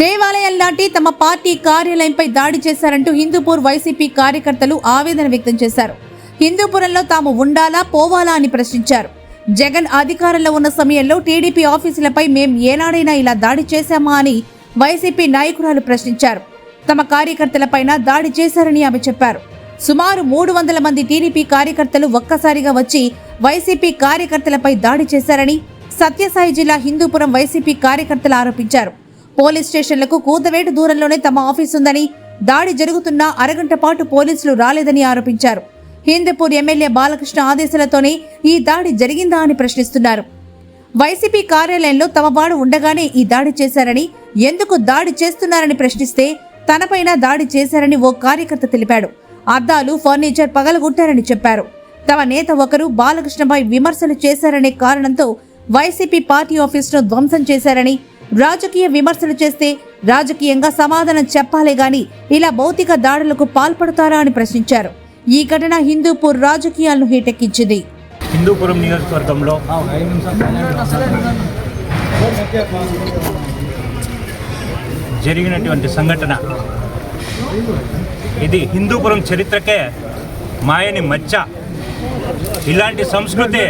దేవాలయం లాంటి తమ పార్టీ కార్యాలయంపై దాడి చేశారంటూ హిందూపూర్ వైసీపీ కార్యకర్తలు ఆవేదన వ్యక్తం చేశారు. హిందూపురంలో తాము ఉండాలా పోవాలా అని ప్రశ్నించారు. జగన్ అధికారంలో ఉన్న సమయంలో టీడీపీ ఆఫీసులపై మేం ఏనాడైనా ఇలా దాడి చేశామా అని వైసీపీ నాయకురాలు ప్రశ్నించారు. తమ కార్యకర్తలపైన దాడి చేశారని ఆమె చెప్పారు. సుమారు మూడు వందల మంది టీడీపీ కార్యకర్తలు ఒక్కసారిగా వచ్చి వైసీపీ కార్యకర్తలపై దాడి చేశారని సత్యసాయి జిల్లా హిందూపురం వైసీపీ కార్యకర్తలు ఆరోపించారు. పోలీస్ స్టేషన్లకు కూతవేటు దూరంలోనే తమ ఆఫీస్ ఉందని దాడి జరుగుతున్న అరగంట పాటు పోలీసులు రాలేదని ఆరోపించారు. హిందూపూర్ ఎమ్మెల్యే బాలకృష్ణ ఆదేశాలతోనే ఈ దాడి జరిగిందా అని ప్రశ్నిస్తున్నారు. వైసీపీ కార్యాలయంలో తమ వాడు ఉండగానే ఈ దాడి చేశారని ఎందుకు దాడి చేస్తున్నారని ప్రశ్నిస్తే తనపైన దాడి చేశారని ఓ కార్యకర్త తెలిపాడు. అద్దాలు ఫర్నిచర్ పగలగొట్టారని చెప్పారు. తమ నేత ఒకరు బాలకృష్ణపై విమర్శలు చేశారనే కారణంతో వైసీపీ పార్టీ ఆఫీసును ధ్వంసం చేశారని రాజకీయ విమర్శలు చేస్తే రాజకీయంగా సమాధానం చెప్పాలే గాని ఇలా భౌతిక దాడులకు పాల్పడతారా అని ప్రశ్నించారు. ఈ ఘటన హిందూపూర్ రాజకీయాలను హీటెక్కించింది. హిందూపురం నియోజకవర్గంలో జరిగినటువంటి సంఘటన. ఇది హిందూపురం చరిత్రకే మాయని మచ్చ. ఇలాంటి సంస్కృతి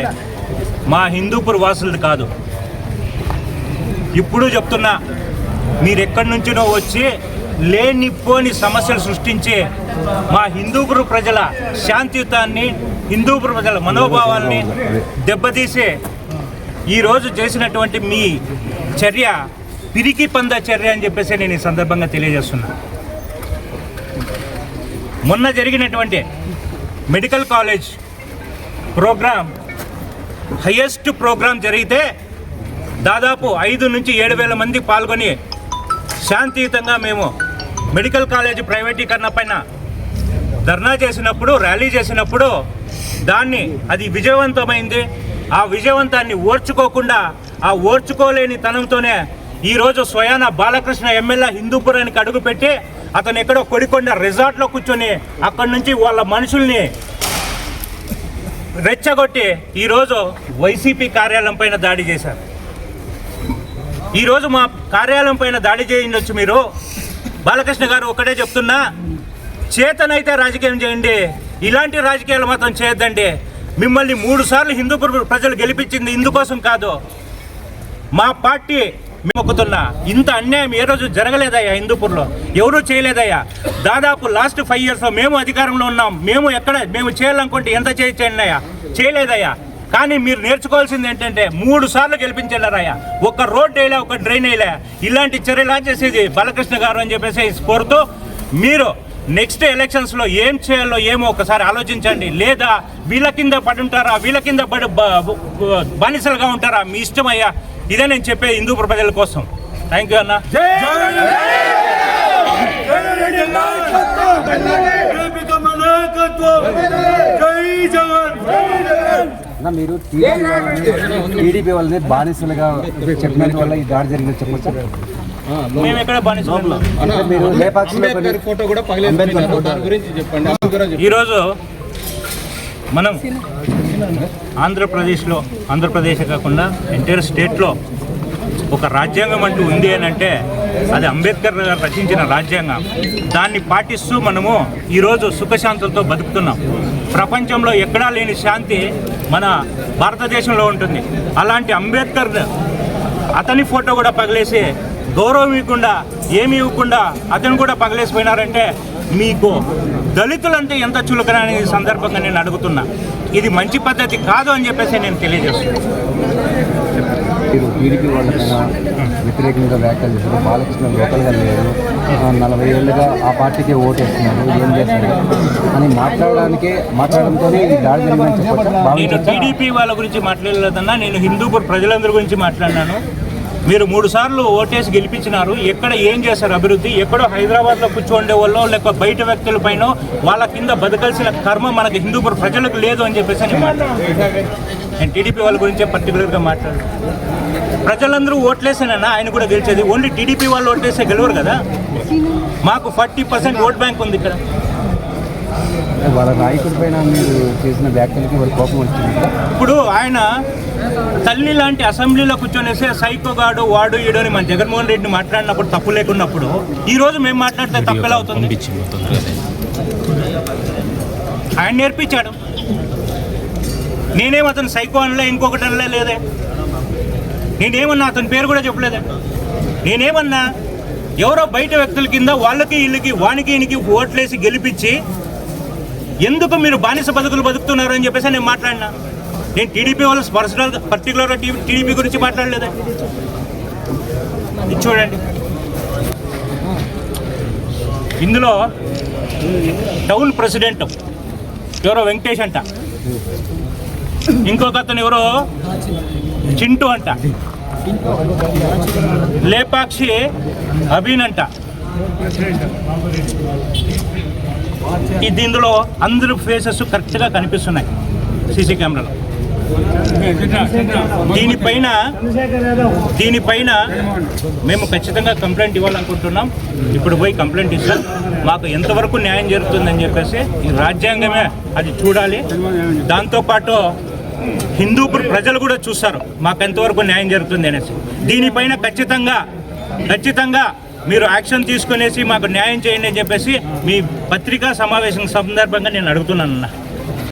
మా హిందూపుర వాసులది కాదు. ఇప్పుడు చెప్తున్నా మీరెక్కడి నుంచినో వచ్చి లేనిపోని సమస్యలు సృష్టించి మా హిందూపురు ప్రజల శాంతియుతాన్ని హిందూపురు ప్రజల మనోభావాల్ని దెబ్బతీసి ఈరోజు చేసినటువంటి మీ చర్య పిరికి పంద చర్య అని చెప్పేసి నేను ఈ సందర్భంగా తెలియజేస్తున్నా. మొన్న జరిగినటువంటి medical college programme highest programme జరిగితే దాదాపు ఐదు నుంచి ఏడు వేల మంది పాల్గొని శాంతియుతంగా మేము మెడికల్ కాలేజ్ ప్రైవేటీకరణ పైన ధర్నా చేసినప్పుడు ర్యాలీ చేసినప్పుడు దాన్ని అది విజయవంతమైంది. ఆ విజయవంతాన్ని ఓర్చుకోకుండా ఆ ఓర్చుకోలేని తనంతోనే ఈరోజు స్వయాన బాలకృష్ణ ఎమ్మెల్యే హిందూపురానికి అడుగుపెట్టి అతను ఎక్కడో కొడికొండ రిజార్ట్లో కూర్చొని అక్కడి నుంచి వాళ్ళ మనుషుల్ని రెచ్చగొట్టి ఈరోజు వైసీపీ కార్యాలయం పైన దాడి చేశారు. ఈరోజు మా కార్యాలయం పైన దాడి చేయండొచ్చు మీరు. బాలకృష్ణ గారు ఒకటే చెప్తున్నా చేతనైతే రాజకీయం చేయండి ఇలాంటి రాజకీయాలు మాత్రం చేయొద్దండి. మిమ్మల్ని మూడు సార్లు హిందూ ప్రజలు గెలిపించింది ఇందుకోసం కాదు. మా పార్టీ మొక్కుతున్నా ఇంత అన్యాయం ఏ రోజు జరగలేదయ్యా హిందూపూర్లో? ఎవరూ చేయలేదయ్యా. దాదాపు లాస్ట్ ఫైవ్ ఇయర్స్లో మేము అధికారంలో ఉన్నాం. మేము ఎక్కడ మేము చేయాలనుకుంటే ఎంత చేయండి అయ్యా? చేయలేదయ్యా. కానీ మీరు నేర్చుకోవాల్సింది ఏంటంటే మూడు సార్లు గెలిపించారయ్యా ఒక రోడ్ వేయలే ఒక డ్రైన్ వేయలే ఇలాంటి చర్యలా చేసేది బాలకృష్ణ గారు అని చెప్పేసి కోరుతూ మీరు నెక్స్ట్ ఎలక్షన్స్లో ఏం చేయాలో ఏమో ఒకసారి ఆలోచించండి లేదా వీళ్ళ కింద పడి ఉంటారా వీళ్ళ కింద పడి బానిసలుగా ఉంటారా మీ ఇష్టమయ్యా ఇదే నేను చెప్పే హిందూ ప్రజల కోసం థ్యాంక్ యూ అన్న నాయకత్వం మీరు టీడీపీ వాళ్ళని బానిసలుగా చెప్పినందు వల్ల ఈ దాడి జరిగింది చెప్పొచ్చు. ఈరోజు మనం ఆంధ్రప్రదేశ్లో ఆంధ్రప్రదేశ్ కాకుండా ఎంటైర్ స్టేట్లో ఒక రాజ్యాంగం అంటూ ఉంది అని అంటే అది అంబేద్కర్ గారు రచించిన రాజ్యాంగం. దాన్ని పాటిస్తూ మనము ఈరోజు సుఖశాంతులతో బతుకుతున్నాం. ప్రపంచంలో ఎక్కడా లేని శాంతి మన భారతదేశంలో ఉంటుంది. అలాంటి అంబేద్కర్ అతని ఫోటో కూడా పగిలేసి గౌరవం ఇవ్వకుండా ఏమి ఇవ్వకుండా అతను కూడా పగిలేసిపోయినారంటే మీకు దళితులంటే ఎంత చులకన అనే సందర్భంగా నేను అడుగుతున్నా. ఇది మంచి పద్ధతి కాదు అని చెప్పేసి నేను తెలియజేస్తున్నాను మీరు టీడీపీ వాళ్ళకైనా వ్యతిరేకంగా వ్యాఖ్యలు చేశారు. బాలకృష్ణ లోకల్గా లేరు. నలభై ఏళ్ళుగా ఆ పార్టీకే ఓటేస్తున్నారు. ఏం చేస్తారు అని మాట్లాడడానికే మాట్లాడడంతోనే ఈ దాడి జరిగిందని చెప్పొచ్చు? టీడీపీ వాళ్ళ గురించి మాట్లాడలేదన్నా నేను హిందూపూర్ ప్రజలందరి గురించి మాట్లాడినాను. మీరు మూడు సార్లు ఓటేసి గెలిపించినారు. ఎక్కడ ఏం చేశారు అభివృద్ధి? ఎక్కడో హైదరాబాద్లో కూర్చోండే వాళ్ళో లేక బయట వ్యక్తులపైన వాళ్ళ కింద బతకాల్సిన కర్మ మనకు హిందూపూర్ ప్రజలకు లేదు అని చెప్పేసి నేను నేను టీడీపీ వాళ్ళ గురించే పర్టికులర్గా మాట్లాడాను. ప్రజలందరూ ఓట్లేసేనా ఆయన కూడా గెలిచేది. ఓన్లీ టీడీపీ వాళ్ళు ఓట్లేసే గెలవరు కదా? మాకు ఫార్టీ పర్సెంట్ ఓట్ బ్యాంక్ ఉంది ఇక్కడ. వాళ్ళ నాయకుడి పైన మీరు చేసిన వ్యాఖ్యలకి వాళ్ళ కోపం వచ్చింది. ఇప్పుడు ఆయన తల్లి లాంటి అసెంబ్లీలో కూర్చొనేసే సైకోగాడు వాడు ఈడు అని మన జగన్మోహన్ రెడ్డిని మాట్లాడినప్పుడు తప్పు లేకున్నప్పుడు ఈ రోజు మేము మాట్లాడితే తప్పు ఎలా అవుతుంది? ఆయన నేర్పించాడు. నేనేం అతను సైకో అనలే ఇంకొకటి అనలే లేదే? నేనేమన్నా అతని పేరు కూడా చెప్పలేదే? నేనేమన్నా ఎవరో బయట వ్యక్తుల కింద వాళ్ళకి వీళ్ళకి వానికి ఈయనకి ఓట్లేసి గెలిపించి ఎందుకు మీరు బానిస బతుకులు బతుకుతున్నారు అని చెప్పేసి నేను మాట్లాడినా? నేను టీడీపీ వాళ్ళు పర్సనల్ పర్టికులర్గా టీడీపీ గురించి మాట్లాడలేదే? ఇది చూడండి. ఇందులో టౌన్ ప్రెసిడెంట్ ఎవరో వెంకటేష్ అంట. ఇంకొక అతను ఎవరో చింటూ అంట. లేపాక్షి అభిన్ అంట. ఇది ఇందులో అందరు ఫేసెస్ కరెక్ట్గా కనిపిస్తున్నాయి సీసీ కెమెరాలో. దీనిపైన దీనిపైన మేము ఖచ్చితంగా కంప్లైంట్ ఇవ్వాలనుకుంటున్నాం. ఇప్పుడు పోయి కంప్లైంట్ ఇస్తాం మాకు ఎంతవరకు న్యాయం జరుగుతుందని చెప్పేసి ఈ రాజ్యాంగమే అది చూడాలి. దాంతోపాటు హిందూ ప్రజలు కూడా చూస్తారు మాకు ఎంతవరకు న్యాయం జరుగుతుంది అనేసి. దీనిపైన ఖచ్చితంగా ఖచ్చితంగా మీరు యాక్షన్ తీసుకునేసి మాకు న్యాయం చేయండి అని చెప్పేసి మీ పత్రికా సమావేశం సందర్భంగా నేను అడుగుతున్నాను అన్న